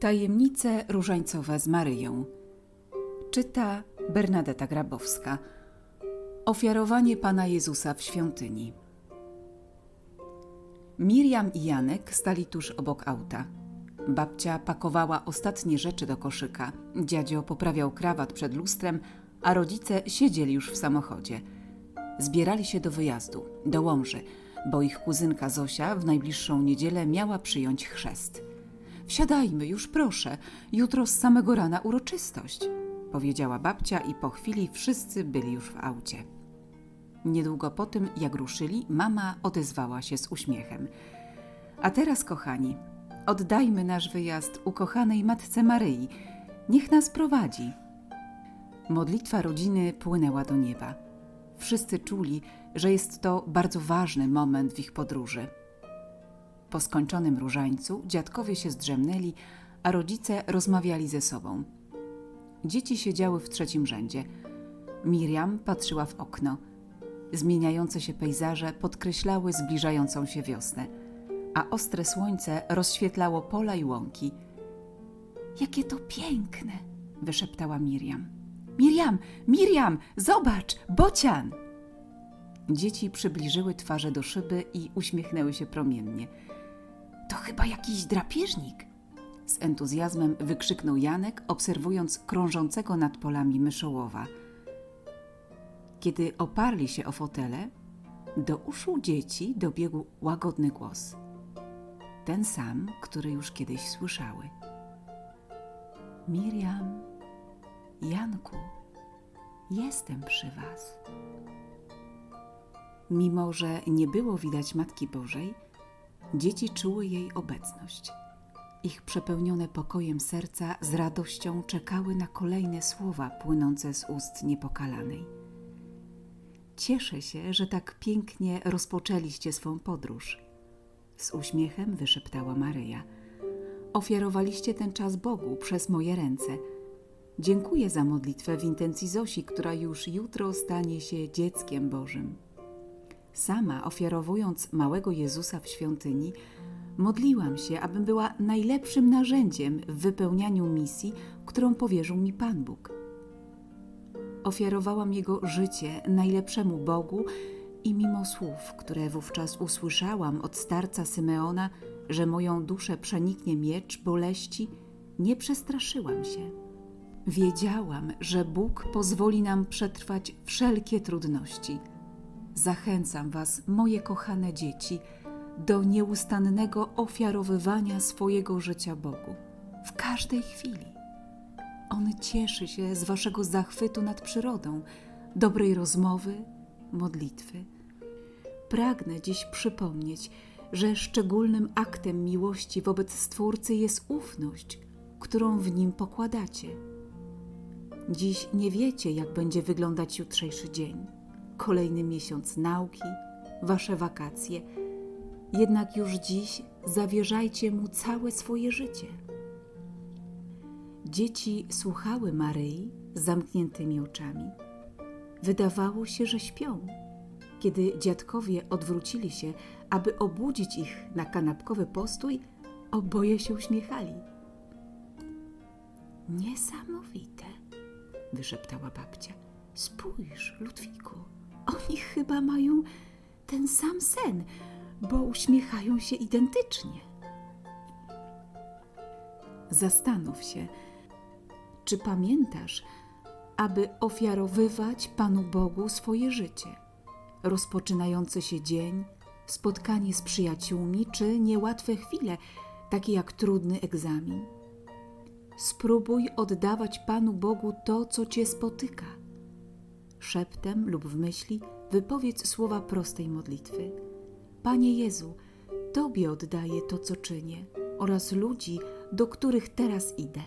Tajemnice różańcowe z Maryją. Czyta Bernadeta Grabowska. Ofiarowanie Pana Jezusa w świątyni. Miriam i Janek stali tuż obok auta. Babcia pakowała ostatnie rzeczy do koszyka. Dziadzio poprawiał krawat przed lustrem, a rodzice siedzieli już w samochodzie. Zbierali się do wyjazdu, do Łomży, bo ich kuzynka Zosia w najbliższą niedzielę miała przyjąć chrzest. Wsiadajmy już, proszę, jutro z samego rana uroczystość, powiedziała babcia i po chwili wszyscy byli już w aucie. Niedługo po tym, jak ruszyli, mama odezwała się z uśmiechem. A teraz, kochani, oddajmy nasz wyjazd ukochanej Matce Maryi. Niech nas prowadzi. Modlitwa rodziny płynęła do nieba. Wszyscy czuli, że jest to bardzo ważny moment w ich podróży. Po skończonym różańcu dziadkowie się zdrzemnęli, a rodzice rozmawiali ze sobą. Dzieci siedziały w trzecim rzędzie. Miriam patrzyła w okno. Zmieniające się pejzaże podkreślały zbliżającą się wiosnę, a ostre słońce rozświetlało pola i łąki. Jakie to piękne! wyszeptała Miriam. Miriam, Miriam, zobacz, bocian! Dzieci przybliżyły twarze do szyby i uśmiechnęły się promiennie. Chyba jakiś drapieżnik! Z entuzjazmem wykrzyknął Janek, obserwując krążącego nad polami myszołowa. Kiedy oparli się o fotele, do uszu dzieci dobiegł łagodny głos. Ten sam, który już kiedyś słyszały. Miriam, Janku, jestem przy was. Mimo, że nie było widać Matki Bożej, dzieci czuły jej obecność. Ich przepełnione pokojem serca z radością czekały na kolejne słowa płynące z ust niepokalanej. Cieszę się, że tak pięknie rozpoczęliście swą podróż. Z uśmiechem wyszeptała Maryja. Ofiarowaliście ten czas Bogu przez moje ręce. Dziękuję za modlitwę w intencji Zosi, która już jutro stanie się dzieckiem Bożym. Sama ofiarowując małego Jezusa w świątyni, modliłam się, abym była najlepszym narzędziem w wypełnianiu misji, którą powierzył mi Pan Bóg. Ofiarowałam Jego życie najlepszemu Bogu i mimo słów, które wówczas usłyszałam od starca Symeona, że moją duszę przeniknie miecz boleści, nie przestraszyłam się. Wiedziałam, że Bóg pozwoli nam przetrwać wszelkie trudności. Zachęcam Was, moje kochane dzieci, do nieustannego ofiarowywania swojego życia Bogu w każdej chwili. On cieszy się z Waszego zachwytu nad przyrodą, dobrej rozmowy, modlitwy. Pragnę dziś przypomnieć, że szczególnym aktem miłości wobec Stwórcy jest ufność, którą w nim pokładacie. Dziś nie wiecie, jak będzie wyglądać jutrzejszy dzień, kolejny miesiąc nauki, wasze wakacje. Jednak już dziś zawierzajcie mu całe swoje życie. Dzieci słuchały Maryi z zamkniętymi oczami. Wydawało się, że śpią. Kiedy dziadkowie odwrócili się, aby obudzić ich na kanapkowy postój, oboje się uśmiechali. Niesamowite, wyszeptała babcia. Spójrz, Ludwiku, oni chyba mają ten sam sen, bo uśmiechają się identycznie. Zastanów się, czy pamiętasz, aby ofiarowywać Panu Bogu swoje życie? Rozpoczynający się dzień, spotkanie z przyjaciółmi, czy niełatwe chwile, takie jak trudny egzamin? Spróbuj oddawać Panu Bogu to, co Cię spotyka. Szeptem lub w myśli wypowiedz słowa prostej modlitwy. Panie Jezu, Tobie oddaję to, co czynię oraz ludzi, do których teraz idę.